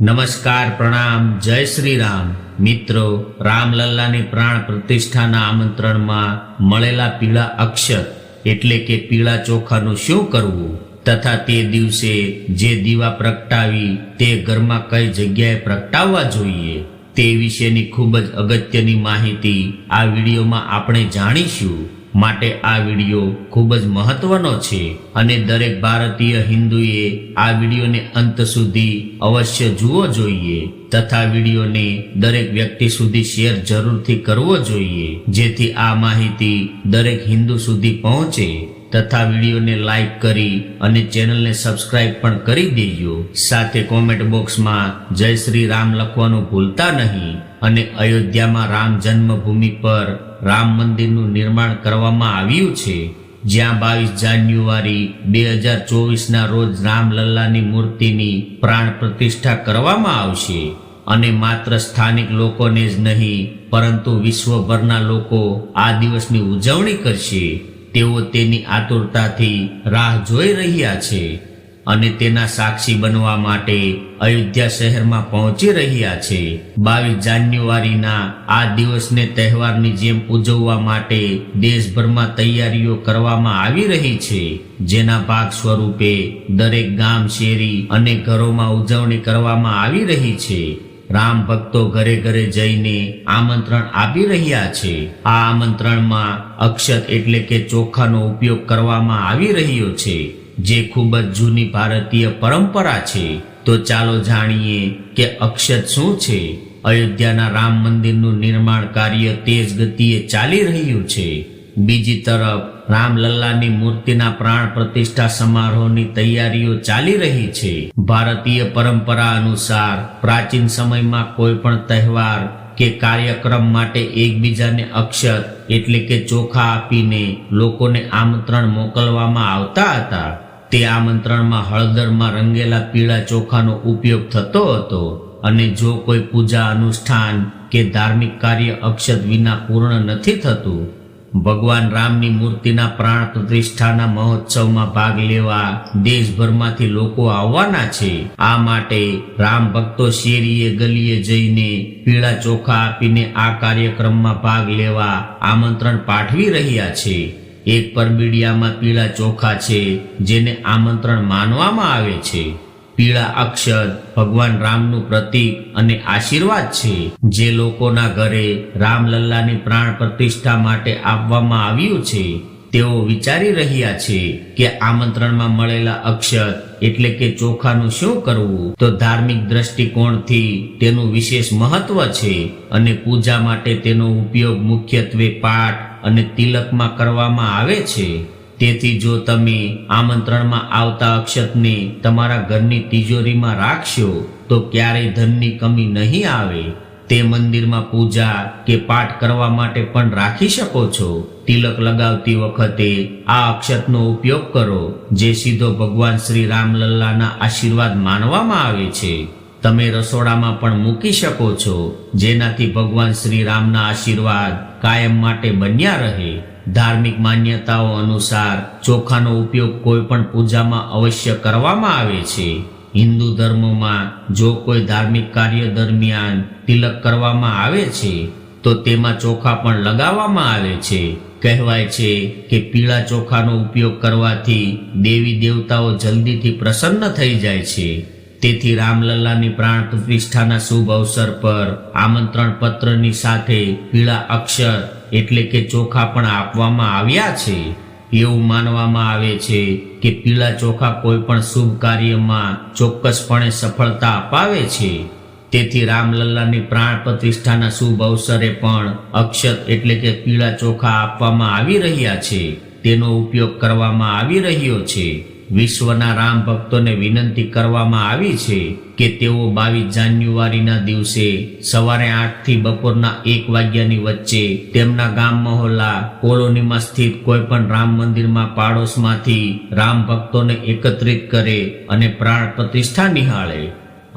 નમસ્કાર, પ્રણામ, જય શ્રી રામ મિત્રો, રામલલ્લાની પ્રાણ પ્રતિષ્ઠાના આમંત્રણમાં મળેલા પીળા અક્ષર એટલે કે પીળા ચોખાનું શું કરવું? તથા તે દિવસે જે દીવા પ્રગટાવી તે ઘરમાં કઈ જગ્યાએ પ્રગટાવવા જોઈએ? તે વિશેની ખૂબ જ અગત્યની માહિતી આ વિડીયોમાં આપણે જાણીશું. માટે આ વીડિયો ખૂબ જ મહત્વનો છે અને દરેક ભારતીય હિન્દુએ આ વિડીયોને અંત સુધી અવશ્ય જુઓ જોઈએ તથા વિડીયોને દરેક વ્યક્તિ સુધી શેર જરૂરથી કરવો જોઈએ જેથી આ માહિતી દરેક હિન્દુ સુધી પહોંચે તથા વિડીયોને લાઈક કરી અને ચેનલને સબસ્ક્રાઇબ પણ કરી દેજો. સાથે કોમેન્ટ બોક્સમાં જય શ્રી રામ લખવાનું ભૂલતા નહીં. અને અયોધ્યામાં રામ જન્મભૂમિ પર રામ મંદિરનું નિર્માણ કરવામાં આવ્યું છે. જ્યાં બાવીસ જાન્યુઆરી બે હજાર ચોવીસના રોજ રામલલ્લાની મૂર્તિની પ્રાણ પ્રતિષ્ઠા કરવામાં આવશે. અને માત્ર સ્થાનિક લોકોને જ નહીં, પરંતુ વિશ્વભરના લોકો આ દિવસની ઉજવણી કરશે. તેઓ તેની આતુરતાથી રાહ જોઈ રહ્યા છે. અને તેના સાક્ષી બનવા માટે અયોધ્યા શહેરમાં પહોંચી રહ્યા છે. બાવીસ જાન્યુઆરીના આ દિવસને તહેવારની જેમ ઉજવવા માટે દેશભરમાં તૈયારીઓ કરવામાં આવી રહી છે. જેના ભાગ સ્વરૂપે દરેક ગામ, શેરી અને ઘરોમાં ઉજવણી કરવામાં આવી રહી છે. રામ ભક્તો ઘરે ઘરે જઈને આમંત્રણ આપી રહ્યા છે. આ આમંત્રણમાં અક્ષત એટલે કે ચોખાનો ઉપયોગ કરવામાં આવી રહ્યો છે. જે ખૂબ જ જૂની ભારતીય પરંપરા છે, તો ચાલો જાણીએ કે અક્ષત શું છે. અયોધ્યાના રામ મંદિરનું નિર્માણ કાર્ય તેજ ગતિએ ચાલી રહ્યું છે. બીજી તરફ, રામલલ્લાની મૂર્તિના પ્રાણ પ્રતિષ્ઠા સમારોહની તૈયારીઓ ચાલી રહી છે. ભારતીય પરંપરા અનુસાર, પ્રાચીન સમયમાં કોઈ પણ તહેવાર કે કાર્યક્રમ માટે એકબીજાને અક્ષત એટલે કે ચોખા આપીને લોકોને આમંત્રણ મોકલવામાં આવતા હતા. તે આમંત્રણમાં હળદરમાં રંગેલા પીળા ચોખાનો ઉપયોગ થતો હતો અને જો કોઈ પૂજા અનુષ્ઠાન કે ધાર્મિક કાર્ય અક્ષત વિના પૂર્ણ નથી થતું, ભગવાન રામની મૂર્તિના પ્રાણ પ્રતિષ્ઠાના મહોત્સવમાં ભાગ લેવા દેશભરમાંથી લોકો આવવાના છે. આ માટે રામ ભક્તો શેરીએ ગલીએ જઈને પીળા ચોખા આપીને આ કાર્યક્રમમાં ભાગ લેવા આમંત્રણ પાઠવી રહ્યા છે. એક પરબીડિયામાં પીળા ચોખા છે, જેને આમંત્રણ માનવામાં આવે છે. પીળા અક્ષર ભગવાન રામનું પ્રતીક અને આશીર્વાદ છે. જે લોકોના ઘરે રામલલ્લાની પ્રાણ પ્રતિષ્ઠા માટે આપવામાં આવ્યું છે, તેઓ વિચારી રહ્યા છે કે આમંત્રણમાં મળેલા અક્ષર એટલે કે ચોખાનું શું કરવું? તો ધાર્મિક દ્રષ્ટિકોણથી તેનું વિશેષ મહત્વ છે અને પૂજા માટે તેનો ઉપયોગ મુખ્યત્વે પાઠ અને તિલકમાં કરવામાં આવે છે, તેથી જો તમે આમંત્રણમાં આવતા અક્ષતને તમારા ઘરની તિજોરીમાં રાખશો, તો ક્યારેય ધનની કમી નહીં આવે. તે મંદિરમાં પૂજા કે પાઠ કરવા માટે પણ રાખી શકો છો. તિલક લગાવતી વખતે આ અક્ષતનો ઉપયોગ કરો, જે સીધો ભગવાન શ્રી રામલલ્લાના આશીર્વાદ માનવામાં આવે છે. તમે રસોડામાં પણ મૂકી શકો છો, જેનાથી ભગવાન શ્રી રામના આશીર્વાદ કાયમ માટે બન્યા રહે. ધાર્મિક માન્યતાઓ અનુસાર ચોખાનો ઉપયોગ કોઈ પણ પૂજામાં અવશ્ય કરવામાં આવે છે. હિન્દુ ધર્મમાં જો કોઈ ધાર્મિક કાર્ય દરમિયાન તિલક કરવામાં આવે છે, તો તેમાં ચોખા પણ લગાવવામાં આવે છે. કહેવાય છે કે પીળા ચોખાનો ઉપયોગ કરવાથી દેવી દેવતાઓ જલ્દીથી પ્રસન્ન થઈ જાય છે. તેથી રામલલ્લાની પ્રાણ પ્રતિષ્ઠાના શુભ અવસર પર આમંત્રણ પત્રની સાથે પીળા અક્ષર એટલે કે ચોખા પણ આપવામાં આવ્યા છે. એવું માનવામાં આવે છે કે પીળા ચોખા કોઈ પણ શુભ કાર્યમાં ચોક્કસપણે સફળતા અપાવે છે. તેથી રામલલ્લાની પ્રાણ પ્રતિષ્ઠાના શુભ અવસરે પણ અક્ષત એટલે કે પીળા ચોખા આપવામાં આવી રહ્યા છે. તેનો ઉપયોગ કરવામાં આવી રહ્યો છે. વિશ્વના રામ ભક્તોને વિનંતી કરવામાં આવી છે કે તેઓ બાવીસ જાન્યુઆરીના દિવસે સવારે આઠથી બપોરના એક વાગ્યાની વચ્ચે તેમના ગામ મહોલ્લા કોલોનીમાં સ્થિત કોઈ પણ રામ મંદિરમાં પાડોશમાંથી રામ ભક્તોને એકત્રિત કરે અને પ્રાણ પ્રતિષ્ઠા નિહાળે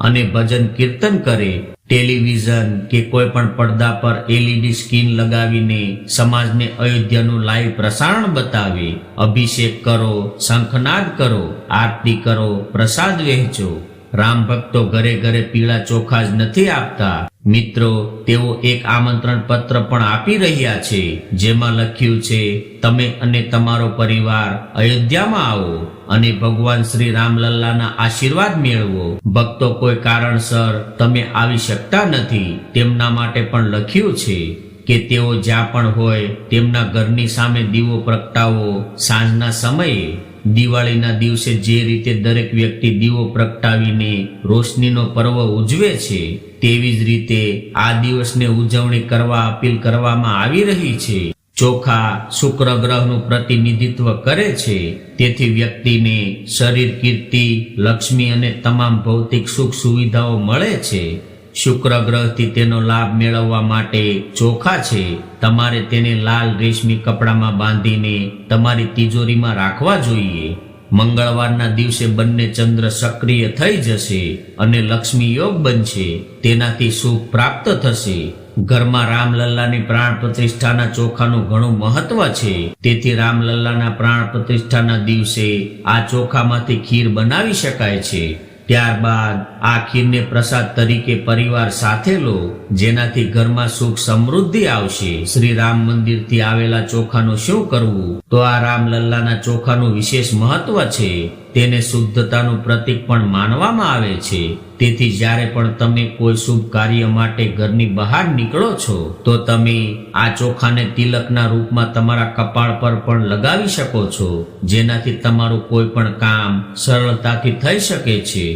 અને ભજન કીર્તન કરે ટેલિવિઝન કે કોઈ પણ પડદા પર એલઈડી સ્ક્રીન લગાવીને સમાજને અયોધ્યાનું લાઈવ પ્રસારણ બતાવે, અભિષેક કરો, શંખનાદ કરો, આરતી કરો, પ્રસાદ વહેંચો. રામ ભક્તો ઘરે ઘરે પીળા ચોખા જ નથી આપતા. મિત્રો, તેઓ એક આમંત્રણ પત્ર પણ આપી રહ્યા છે, જેમાં લખ્યું છે, તમે અને તમારો પરિવાર અયોધ્યામાં આવો અને ભગવાન શ્રી રામલલ્લાના આશીર્વાદ મેળવો. ભક્તો કોઈ કારણસર તમે આવી શકતા નથી. તેમના માટે પણ લખ્યું છે કે તેઓ જ્યાં પણ હોય તેમના ઘરની સામે દીવો પ્રગટાવો. સાંજના સમયે દિવાળીના દિવસે જે રીતે દરેક વ્યક્તિ દીવો પ્રગટાવીને રોશનીનો પર્વ ઉજવે છે, તેવી જ રીતે આ દિવસને ઉજવણી કરવા અપીલ કરવામાં આવી રહી છે. ચોખા શુક્ર ગ્રહનું પ્રતિનિધિત્વ કરે છે, તેથી વ્યક્તિને શરીર, કીર્તિ, લક્ષ્મી અને તમામ ભૌતિક સુખ સુવિધાઓ મળે છે. શુક્ર ગ્રહથી તેનો લાભ મેળવવા માટે ચોખા છે. તમારે તેને લાલ રેશમી કપડામાં બાંધીને તમારી તિજોરીમાં રાખવા જોઈએ. મંગળવારના દિવસે બંને ચંદ્ર સક્રિય થઈ જશે અને લક્ષ્મી યોગ બનશે. તેનાથી સુખ પ્રાપ્ત થશે. ઘરમાં રામલલ્લાની પ્રાણ પ્રતિષ્ઠાના ચોખાનું ઘણું મહત્વ છે. તેથી રામલલ્લાના પ્રાણ પ્રતિષ્ઠાના દિવસે આ ચોખામાંથી ખીર બનાવી શકાય છે. ત્યારબાદ આ ખીરને પ્રસાદ તરીકે પરિવાર સાથે લો, જેનાથી ઘરમાં સુખ સમૃદ્ધિ આવશે. શ્રી રામ મંદિરથી આવેલા ચોખાનું શું કરવું? તો આ રામલલ્લાના ચોખાનું વિશેષ મહત્વ છે. તેને શુદ્ધતાનું પ્રતીક પણ માનવામાં આવે છે. તેથી જ્યારે પણ તમે કોઈ શુભ કાર્ય માટે ઘરની બહાર નીકળો છો, તો તમે આ ચોખાને તિલકના રૂપમાં તમારા કપાળ પર પણ લગાવી શકો છો, જેનાથી તમારું કોઈ પણ કામ સરળતાથી થઈ શકે છે.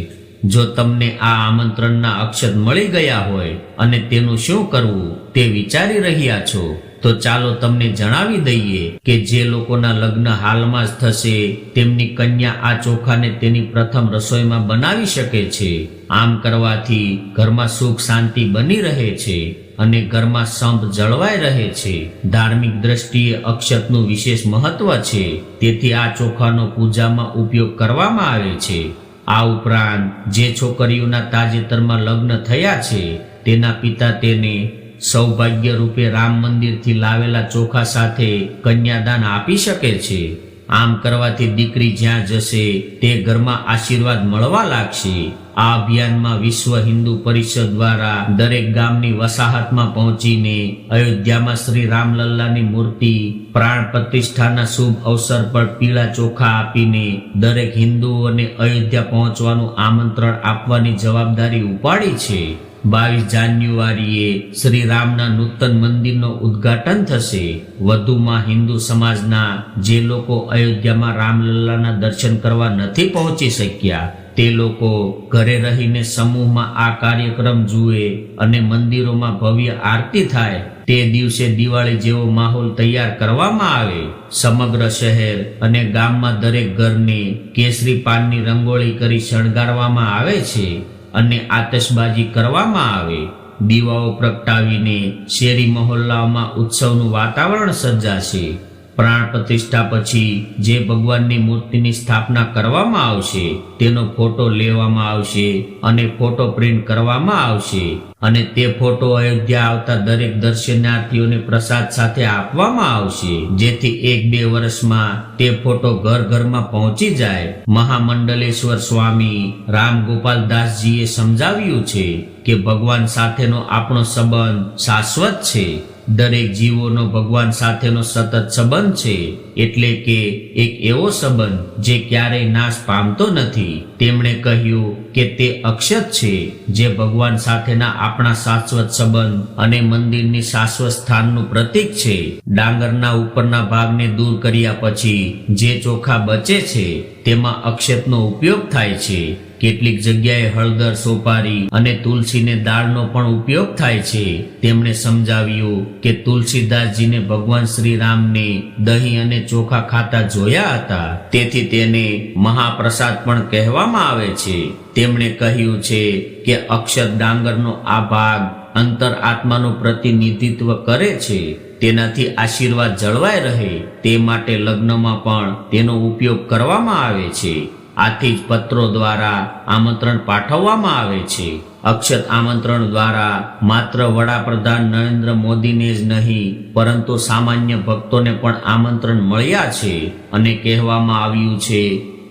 જો તમને આ આમંત્રણના અક્ષત મળી ગયા હોય અને તેનું શું કરવું તે વિચારી રહ્યા છો તો ચાલો તમને જણાવી દઈએ કે જે લોકોના લગ્ન હાલમાં જ થશે, તેમની કન્યા આ ચોખાને તેની પ્રથમ રસોઈમાં બનાવી શકે છે. આમ કરવાથી ઘરમાં સુખ શાંતિ બની રહે છે અને ઘરમાં સંપ જળવાઈ રહે છે. ધાર્મિક દ્રષ્ટિએ અક્ષતનું વિશેષ મહત્વ છે. તેથી આ ચોખાનો પૂજામાં ઉપયોગ કરવામાં આવે છે. આ ઉપરાંત, જે છોકરીઓના તાજેતરમાં લગ્ન થયા છે, તેના પિતા તેને સૌભાગ્ય રૂપે રામ મંદિરથી લાવેલા ચોખા સાથે કન્યાદાન આપી શકે છે. આમ કરવાથી દીકરી જ્યાં જશે, તે ઘરમાં આશીર્વાદ મળવા લાગશે. આ અભિયાનમાં વિશ્વ હિન્દુ પરિષદ દ્વારા દરેક ગામની વસાહતમાં પહોંચીને અયોધ્યામાં શ્રી રામલલ્લાની મૂર્તિ, પ્રાણ પ્રતિષ્ઠાના શુભ અવસર પર પીળા ચોખા આપીને દરેક હિન્દુઓને અયોધ્યા પહોંચવાનું આમંત્રણ આપવાની જવાબદારી ઉપાડી છે. બાવીસ જાન્યુઆરીએ શ્રી રામના નૂતન મંદિરનો ઉદ્ઘાટન થશે. વધુમાં હિન્દુ સમાજના જે લોકો અયોધ્યામાં રામલલ્લાના દર્શન કરવા નથી પહોંચી શક્યા, તે લોકો ઘરે રહીને સમૂહમાં આ કાર્યક્રમ જુએ અને મંદિરોમાં ભવ્ય આરતી થાય. તે દિવસે દિવાળી જેવો માહોલ તૈયાર કરવામાં આવે. સમગ્ર શહેર અને ગામમાં દરેક ઘરને કેસરી પાનની રંગોળી કરી શણગારવામાં આવે છે. અને આતશબાજી કરવામાં આવે, દીવાઓ પ્રગટાવીને શેરી મહોલ્લાઓમાં ઉત્સવનું વાતાવરણ સર્જાશે. પ્રાણ પ્રતિષ્ઠા પછી જે ભગવાનની મૂર્તિની સ્થાપના કરવામાં આવશે, તેનો ફોટો લેવામાં આવશે અને ફોટો પ્રિન્ટ કરવામાં આવશે. અને તે ફોટો અયોધ્યા આવતા દરેક દર્શનાર્થીઓને પ્રસાદ સાથે આપવામાં આવશે. જેથી એક બે વર્ષમાં તે ફોટો ઘર ઘરમાં પહોંચી જાય. મહામંડલેશ્વર સ્વામી રામ ગોપાલ દાસજીએ સમજાવ્યું છે કે ભગવાન સાથેનો આપણો સંબંધ શાશ્વત છે. દરેક જીવોનો ભગવાન સાથેનો સતત સંબંધ છે. એટલે કે એક એવો સંબંધ જે ક્યારેય નાશ પામતો નથી. તેમણે કહ્યું કે તે અક્ષત છે જે ભગવાન સાથેના આપણા શાશ્વત સંબંધ અને મંદિરની શાશ્વત સ્થાનનું પ્રતીક છે. ડાંગરના ઉપરના ભાગને દૂર કર્યા પછી જે ચોખા બચે છે, તેમાં અક્ષતનો ઉપયોગ થાય છે. કેટલીક જગ્યાએ હળદર સોપારી અને તુલસીને દાળનો પણ ઉપયોગ થાય છે. તેમણે સમજાવ્યું કે તુલસીદાસજીને ભગવાન શ્રી રામને દહીં અને ચોખા ખાતા જોયા હતા. તેથી તેને મહાપ્રસાદ પણ કહેવામાં આવે છે. તેમણે કહ્યું છે કે અક્ષત ડાંગરનો આ ભાગ અંતર આત્માનું પ્રતિનિધિત્વ કરે છે. તેનાથી આશીર્વાદ જળવાઈ રહે. તે માટે લગ્નમાં પણ તેનો ઉપયોગ કરવામાં આવે છે. આથી જ પત્રો દ્વારા આમંત્રણ પાઠવવામાં આવે છે. અક્ષત આમંત્રણ દ્વારા માત્ર વડાપ્રધાન નરેન્દ્ર મોદીને જ નહીં, પરંતુ સામાન્ય ભક્તોને પણ આમંત્રણ મળ્યા છે અને કહેવામાં આવ્યું છે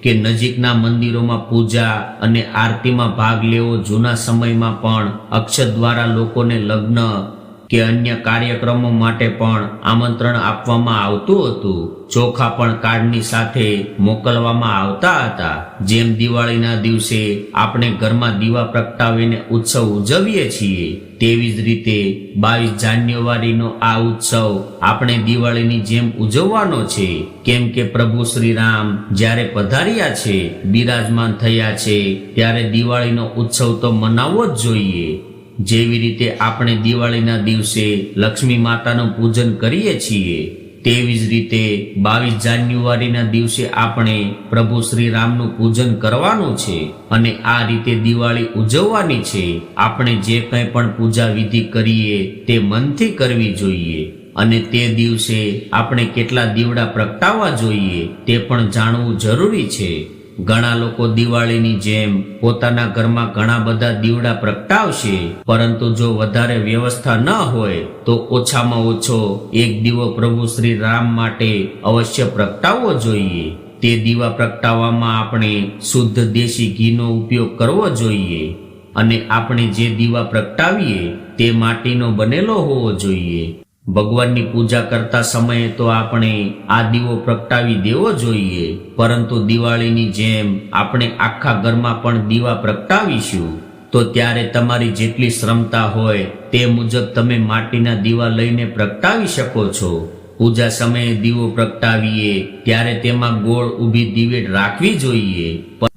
કે નજીકના મંદિરોમાં પૂજા અને આરતીમાં ભાગ લેવો જૂના સમયમાં પણ અક્ષત દ્વારા લોકોને લગ્ન કે અન્ય કાર્યક્રમો માટે પણ આમંત્રણ આપવામાં આવતું હતું. ચોખા પણ કાર્ડની સાથે મોકલવામાં આવતા હતા. જેમ દિવાળીના દિવસે આપણે ઘરમાં દીવા પ્રગટાવીને ઉત્સવ ઉજવીએ છીએ, તેવી જ રીતે બાવીસ જાન્યુઆરીનો આ ઉત્સવ આપણે દિવાળીની જેમ ઉજવવાનો છે. કેમ કે પ્રભુ શ્રી રામ જ્યારે પધાર્યા છે, બિરાજમાન થયા છે, ત્યારે દિવાળીનો ઉત્સવ તો મનાવવો જ જોઈએ. જેવી રીતે આપણે દિવાળીના દિવસે લક્ષ્મી માતાનું પૂજન કરીએ છીએ, તેવી જ રીતે બાવીસ જાન્યુઆરીના દિવસે આપણે પ્રભુ શ્રી રામનું પૂજન કરવાનું છે અને આ રીતે દિવાળી ઉજવવાની છે. આપણે જે કંઈ પણ પૂજા વિધિ કરીએ તે મનથી કરવી જોઈએ અને તે દિવસે આપણે કેટલા દીવડા પ્રગટાવવા જોઈએ તે પણ જાણવું જરૂરી છે. ઘણા લોકો દિવાળીની જેમ પોતાના ઘરમાં ઘણા બધા દીવડા પ્રગટાવશે, પરંતુ જો વધારે વ્યવસ્થા ન હોય, તો ઓછામાં ઓછો એક દીવો પ્રભુ શ્રી રામ માટે અવશ્ય પ્રગટાવવો જોઈએ. તે દીવા પ્રગટાવવામાં આપણે શુદ્ધ દેશી ઘીનો ઉપયોગ કરવો જોઈએ અને આપણે જે દીવા પ્રગટાવીએ, તે માટીનો બનેલો હોવો જોઈએ. ભગવાનની પૂજા કરતા સમયે તો આપણે આ દીવો પ્રગટાવી દેવો જોઈએ, પરંતુ દિવાળીની જેમ આપણે આખા ઘરમાં પણ દીવા પ્રગટાવીશું, તો ત્યારે તમારી જેટલી શ્રમતા હોય તે મુજબ તમે માટીના દીવા લઈને પ્રગટાવી શકો છો. પૂજા સમયે દીવો પ્રગટાવીએ, ત્યારે તેમાં ગોળ ઊભી દિવેટ રાખવી જોઈએ,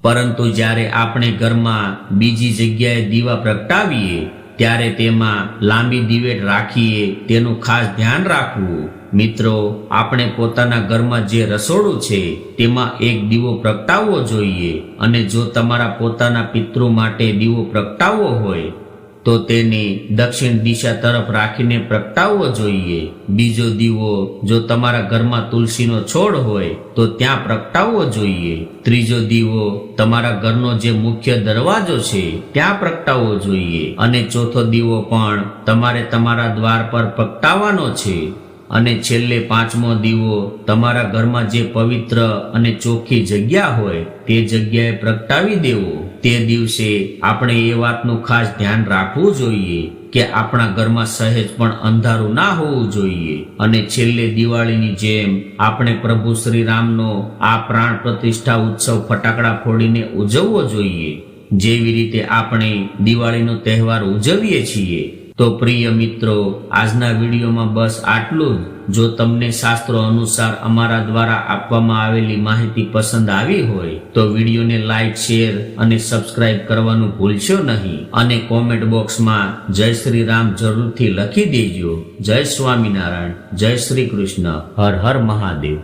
પરંતુ જ્યારે આપણે ઘરમાં બીજી જગ્યાએ દીવા પ્રગટાવીએ ત્યારે તેમાં લાંબી દિવેટ રાખીએ, તેનું ખાસ ધ્યાન રાખવું. મિત્રો, આપણે પોતાના ઘરમાં જે રસોડું છે, તેમાં એક દીવો પ્રગટાવવો જોઈએ. અને જો તમારા પોતાના પિતૃ માટે દીવો પ્રગટાવવો હોય તો તેને દક્ષિણ દિશા તરફ રાખીને પ્રગટાવવો જોઈએ. બીજો દીવો, જો તમારા ઘરમાં તુલસીનો છોડ હોય, તો ત્યાં પ્રગટાવવો જોઈએ. ત્રીજો દીવો, તમારા ઘરનો જે મુખ્ય દરવાજો છે, ત્યાં પ્રગટાવવો જોઈએ. અને ચોથો દીવો પણ તમારે તમારા દ્વાર પર પ્રગટાવવાનો છે. અને છેલ્લે પાંચમો દીવો, તમારા ઘરમાં જે પવિત્ર અને ચોખ્ખી જગ્યા હોય, તે જગ્યાએ પ્રગટાવી દેવો. તે દિવસે આપણે એ વાતનું ખાસ ધ્યાન રાખવું જોઈએ કે આપણા ઘરમાં સહેજ પણ અંધારું ના હોવું જોઈએ. અને છેલ્લે દિવાળીની જેમ આપણે પ્રભુ શ્રી રામનો આ પ્રાણ પ્રતિષ્ઠા ઉત્સવ ફટાકડા ફોડીને ઉજવવો જોઈએ. જેવી રીતે આપણે દિવાળીનો તહેવાર ઉજવીએ છીએ તો પ્રિય મિત્રો, આજના વિડીયોમાં બસ આટલું જ. જો તમને શાસ્ત્રો અનુસાર અમારા દ્વારા આપવામાં આવેલી માહિતી પસંદ આવી હોય, તો વિડીયોને લાઈક, શેર અને સબસ્ક્રાઇબ કરવાનું ભૂલશો નહીં. અને કોમેન્ટ બોક્સમાં જય શ્રી રામ જરૂરથી લખી દેજો. જય સ્વામિનારાયણ. જય શ્રી કૃષ્ણ. હર હર મહાદેવ.